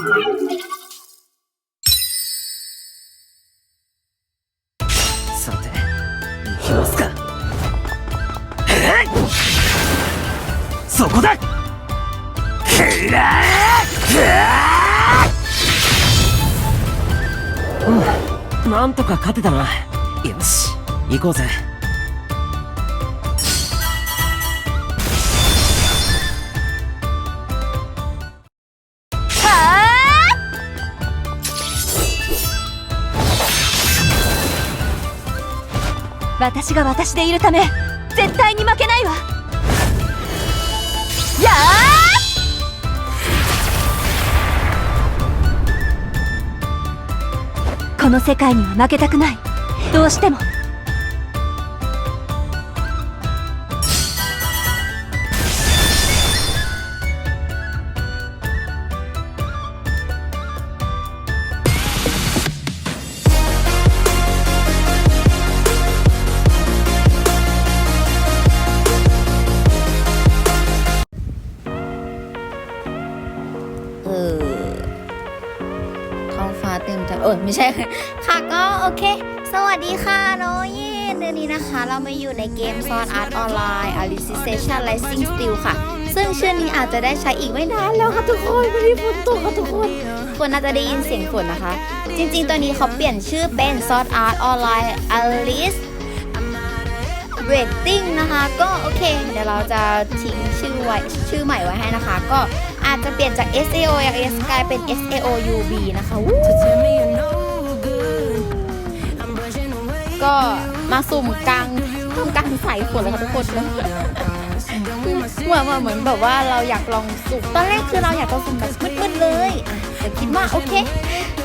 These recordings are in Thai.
さて行きますか。えい！そこだ！くらー！うん。なんとか勝てたな。よし行こうぜ。私が私でいるため絶対に負けないわ。やーこの世界には負けたくない。どうしても。 ท้องฟ้าเต็มใจเออไม่ใช่ ค่ะก็โอเค สวัสดีค่ะน้องเย่เดือนนี้นะคะ เรามาอยู่ในเกมซอนอาร์ตออนไลน์ Alicization Rising Steel ค่ะ ซึ่งชื่อนี้อาจจะได้ใช้อีกไม่นานแล้วค่ะทุกคนไม่ได้ฝนตกค่ะทุกคนคนน่าจะได้ยินเสียงฝนนะคะ จริงๆ ตัวนี้เขาเปลี่ยนชื่อเป็นซอนอาร์ตออนไลน์ Alice Rating นะคะ ก็โอเค เดี๋ยวเราจะทิ้งชื่อไว้ชื่อใหม่ไว้ให้นะคะ ก็ อาจจะเปลี่ยนจาก SAO S กลายเป็น SAO UB นะคะวู้ก็มาสุ่มกลางท่มกลางสายฝนเลยค่ะทุกคนเลยเหมือนเหมือนแบบว่าเราอยากลองสุ่มตอนแรกคือเราอยากจะสุ่มแบบมืดๆเลยแต่คิดว่าโอเค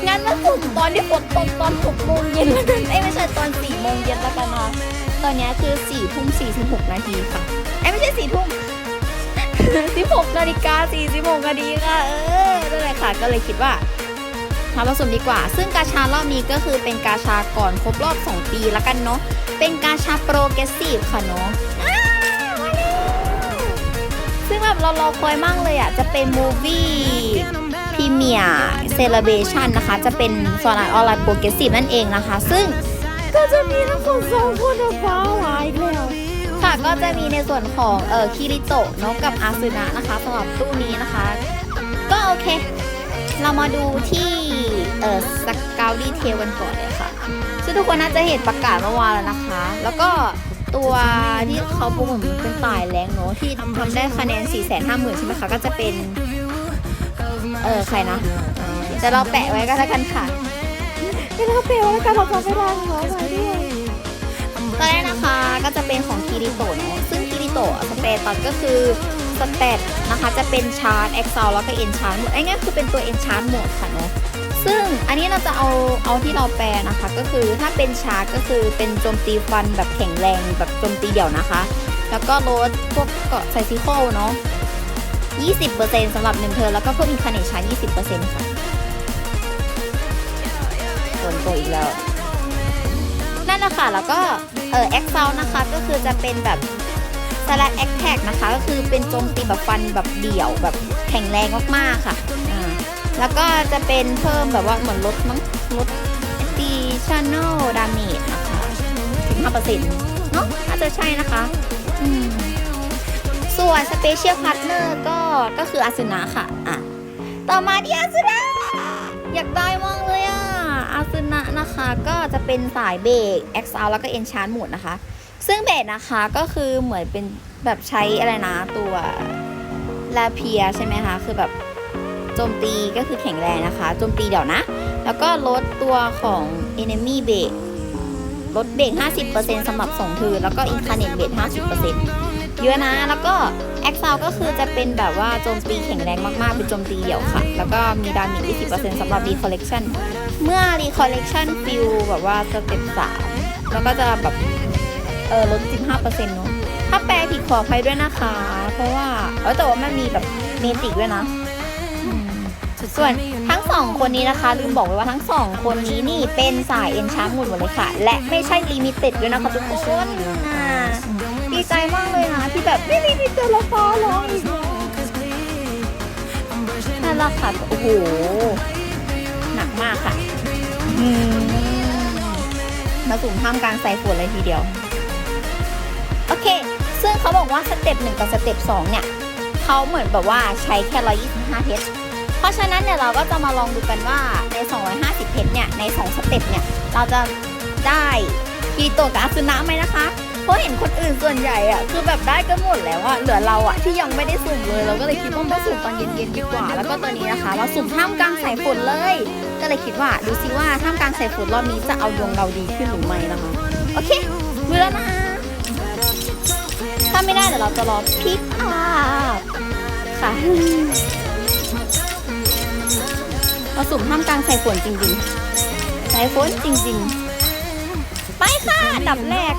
งั้นมาสุ่มตอนที่ฝนตกตอน6โมงเย็นแล้วกันเอ้ไม่ใช่ตอน4โมงเย็นแล้วกันเนาะตอนเนี้ยคือ4ทุ่ม46นาทีค่ะเอ้ไม่ใช่4ทุ่ม 16นาฬิกา46นาทีค่ะ เออนั่นแหละค่ะ ก็เลยคิดว่ามาผสมดีกว่า ซึ่งกาชารอบนี้ก็คือเป็นกาชาก่อนครบรอบ 2 ปีแล้วกันเนาะ เป็นกาชาโปรเกรสซีฟค่ะเนาะซึ่งแบบเรารอคอยมากเลยอะ จะเป็นมูวี่พรีเมียร์เซเลเบชันนะคะ จะเป็นซนออนไลน์โปรเกรสซีฟนั่นเองนะคะ ซึ่งก็จะมีทั้งคนสองคนอะฟ้าหวายแล้ว ค่ะก็จะมีในส่วนของเอ่อคิริโตะเนาะกับอาซึนะนะคะสำหรับตู้นี้นะคะ ก็โอเค เรามาดูที่เอ่อสกาวดีเทลกันก่อนเลยค่ะ ซึ่งทุกคนน่าจะเห็นประกาศเมื่อวานแล้วนะคะ แล้วก็ตัวที่เขาโปรโมทเป็นต่ายแรงเนาะที่ทำได้คะแนน 4 5 0 0 0 0ใช่ไหมคะก็จะเป็น เออใครนะแต่เราแปะไว้ก็แล้วกันค่ะเดี๋ยวเราแปะไว้แล้วกันเราจำไม่ได้ขอไปด้วย ตอนแรกนะคะก็จะเป็นของคิริโตะเนอะซึ่งคิริโตะสเปตอนก็คือสเตตนะคะจะเป็นชาร์จเอ็กซลแล้วก็เอนชาร์จหมดไอ้ง่ายคือเป็นตัวเอนชาร์จหมดค่ะเนอะซึ่งอันนี้เราจะเอาเอาที่เราแปลนะคะ ก็คือถ้าเป็นชาร์จก็คือเป็นโจมตีฟันแบบแข็งแรงแบบโจมตีเดี่ยวนะคะ แล้วก็ลดพวกเกาะไซซิโคลเนาะ20%สำหรับหนึ่งเทอร์แล้วก็เพิ่มอีกคะแนนชาร์จ20%ค่ะฝนตกอีกแล้ว นั่นและค่ะแล้วก็เออ e x c e l นะคะก็คือจะเป็นแบบ slash attack นะคะก็คือเป็นโจมตีแบบฟันแบบเดี่ยวแบบแข็งแรงมากๆค่ะอ่าแล้วก็จะเป็นเพิ่มแบบว่าเหมือนลดมั้งลด additional damage นะคะ15%เนาะน่าจะใช่นะคะอืมส่วน special partner ก็ก็คืออาซึนะค่ะอะ ต่อมาที่อาซึนะอยากได้มากเลยอะ อาซึนะนะคะ ก็จะเป็นสายเบรก X out แล้วก็ Enchant หมดนะคะ ซึ่งเบรกนะคะก็คือเหมือนเป็นแบบใช้อะไรนะตัวลาเพียใช่ไหมคะ คือแบบโจมตีก็คือแข็งแรงนะคะโจมตีเดี๋ยวนะ แล้วก็ลดตัวของ enemy เบรกลดเบรก50%สำหรับส่งทือแล้วก็ incarnate เบรก50%เยอะนะ แล้วก็ e x i l ก็คือจะเป็นแบบว่าโจมตีแข็งแรงมากๆ เป็นโจมตีเดี่ยวค่ะ แล้วก็มีดาเมจ20%สำหรับ recollection เมื่อ recollection fill แบบว่าสเต็ป3แล้วก็จะแบบเออลด 15%เนอะถ้าแปลผิดขออภัยด้วยนะคะ เพราะว่าเออแต่ว่ามันมีแบบเมจิกด้วยนะอืมส่วนทั้งสองคนนี้นะคะลืมบอกไว้ว่าทั้งสองคนนี้นี่เป็นสายเอ็นชาร์หมดหมดเลยค่ะ และไม่ใช่ลิมิเต็ดด้วยนะคะทุกคนอ่าดี ใจมากเลยนะที่แบบไม่มีมีเจอละฟ้าร้องอีกแล้วน่าละค่ะโอ้โห หนักมากค่ะอืมมาสุ่มท่ามกลางสายฝนเลยทีเดียว โอเค ซึ่งเขาบอกว่าสเต็ปหนึ่งกับสเต็ปสองเนี่ยเขาเหมือนแบบว่าใช้แค่125เพชรเพราะฉะนั้นเนี่ยเราก็จะมาลองดูกันว่าใน 250เพชรเนี่ยใน 2 สเต็ปเนี่ยเราจะได้คีโตะกับอาซึนะไหมนะคะ เพราะเห็นคนอื่นส่วนใหญ่อะคือแบบได้กันหมดแล้วอะเหลือเราอะที่ยังไม่ได้สุ่มเลยเราก็เลยคิดว่ามาสุ่มตอนเย็นๆดีกว่า แล้วก็ตอนนี้นะคะ เราสุ่มท่ามกลางสายฝนเลย ก็เลยคิดว่าดูซิว่าท่ามกลางสายฝนรอบนี้จะเอาดวงเราดีขึ้นหรือไม่นะคะโอเคมือแล้วนะถ้าไม่ได้เดี๋ยวเราจะรอพิกอัพค่ะเราสุ่มท่ามกลางสายฝนจริงๆสายฝนจริงๆ ไปค่ะอันดับแรก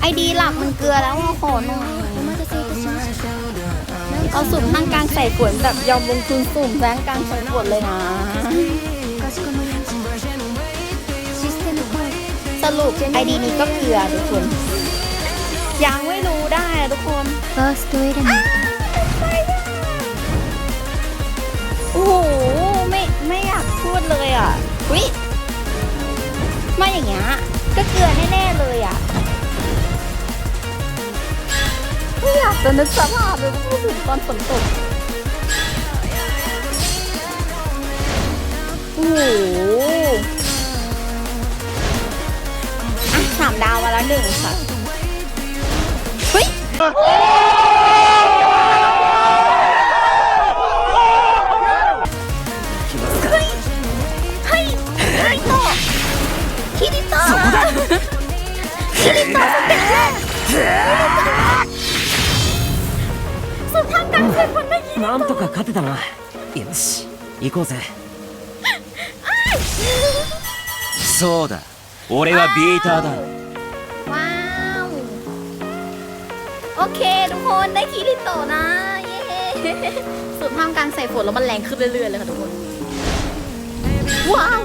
ไอดีหลักมันเกลือแล้วมาขอหน่อยเอาสุ่มทางกลางใส่ขวดแบบยอมลงทุนสุ่มแบงกลางใส่ขวดเลยนะ สรุปไอดีนี้ก็เกลือทุกคน ยังไม่รู้ได้ทุกคนเฟิร์สด้วโอ้โหไม่ไม่อยากพูดเลยอะวิมาอย่างเงี้ย ก็เกลือแน่ๆเลยอะไม่อยากจะนึกสภาพเลยว่าถึงตอนฝนตกโอ้โหอะสามดาวมาแล้วหนึ่งค่ะเฮ้ย なんとか勝てたなよし行こうぜそうだ俺はビーターだ ว้าว โอเค ทุกคนได้คิริโตะนะ เย้สุดท่ามกลางใส่ฝนแล้วมันแรงขึ้นเรื่อยๆเลยค่ะทุกคน ว้าว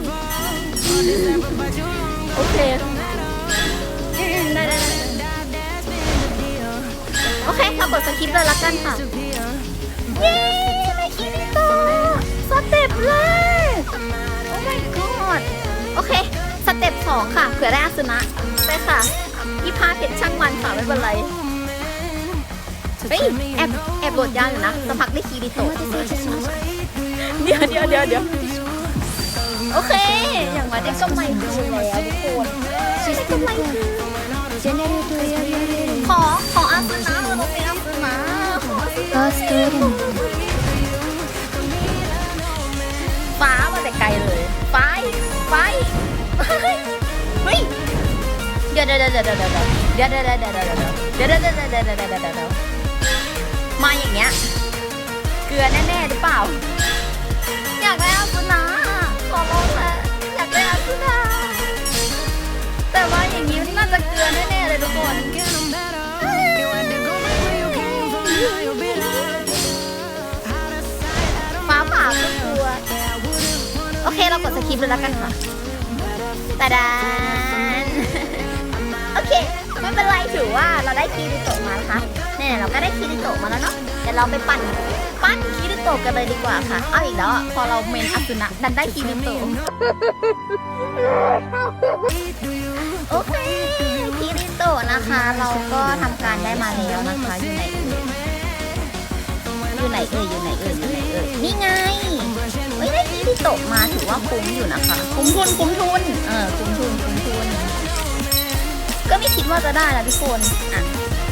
โอเคอืมได้ได้ได้โอเคเรากดสคริปต์เลยละกันค่ะ เย้มากินต่สเต็ปแรกโอ้ my god โอเค สเต็ปสองค่ะเผื่อได้อาสนะไปค่ะยี่ผ้าเพชรช่างมันค่ะไม่เป็นไรเฮ้ยแอบแอบโลดยาวอยู่นะสักพักได้คีรีโตะเดี๋ยวเดี๋ยวเดี๋ยวเดี๋ยวโอเค อย่างว่าได้ก็ไม่ดูแล้วทุกคนได้ก็ไม่ขอขอ フ นะ ァーストエレメント ฟ้ามาแต่ไกลเลย ไฟ ไฟ เฮ้ย เดี๋ยวเดี๋ยวเดี๋ยวเดี๋ยวเดี๋ยวเดี๋ยวเดี๋ยวเดี๋ยวเดี๋ยวเดี๋ยวเดี๋ยวเดี๋ยวเดี๋ยวเดี๋ยวเดี๋ยวเดี๋ยวเดี๋ยวเดี๋ยวมาอย่างเงี้ย เกลือแน่ๆหรือเปล่า อยากได้อาสุนาขอร้องแหละอยากได้อาสุนา สคริปต์เลยแล้วกันค่ะตาดานโอเค ไม่เป็นไรถือว่าเราได้คีริโตะมานะคะเนี่ยเราก็ได้คีริโตะมาแล้วเนาะเดี๋ยวเราไปปั่นปั้นคีริโตะกันเลยดีกว่าค่ะ เอาอีกแล้วอะพอเราเมนอัสุนะดันได้คีริโตะโอเคคีริโตะนะคะ เราก็ทำการได้มาแล้วนะคะอยู่ไหนเอ่ยอยู่ไหนเอ่ยอยู่ไหนเอ่ยอยู่ไหนเอ่ยนี่ไงเฮ้ยได้คีริโตะมาถือ ว่าคุ้มอยู่นะคะ คุ้มทุนคุ้มทุนเออคุ้มทุนคุ้มทุน ก็ไม่คิดว่าจะได้ละทุกคนอะ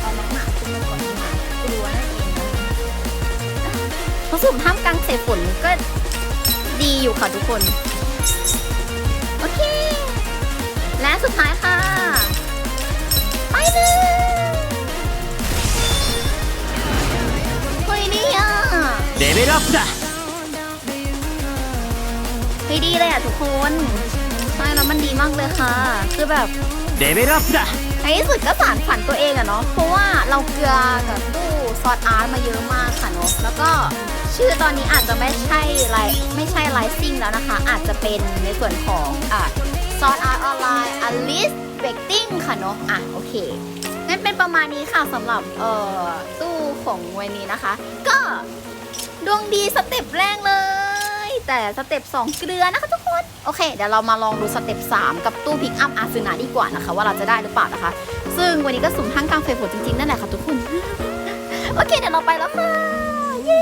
เอาน้องหมาคุ้มก่อนดีกว่ากลัวะผสมท่ามกลางเศษฝนก็ดีอยู่ค่ะทุกคน โอเค และสุดท้ายค่ะ ไปเลยเฮ้ยนี่อะเลเวลอัพだ ไม่ดีเลยอะทุกคนใช่แล้วมันดีมากเลยค่ะ คือแบบเลเม่รับนะในที่สุดก็สานฝันตัวเองอะเนาะเพราะว่าเราเกลือกับตู้ซอสอาร์ตมาเยอะมากค่ะเนาะแล้วก็ชื่อตอนนี้อาจจะไม่ใช่ไลไม่ใช่ไลซิ่งแล้วนะคะ อาจจะเป็นในส่วนของอะซอสอาร์ตออนไลน์อลิสเบกติ้งค่ะเนาะอะโอเคงั้นเป็นประมาณนี้ค่ะสำหรับเอ่อตู้ของวันนี้นะคะ ก็ดวงดีสเต็ปแรกเลย แต่สเต็ป2เกลือนะคะทุกคน โอเค เดี๋ยวเรามาลองดูสเต็ป3กับตู้พิกอัพอาซึนาดีกว่านะคะ ว่าเราจะได้หรือเปล่านะคะ ซึ่งวันนี้ก็สุ่มห้งกลางเฟรฝนจริงๆ นั่นแหละค่ะทุกคน โอเค เดี๋ยวเราไปแล้วค่ะ เย้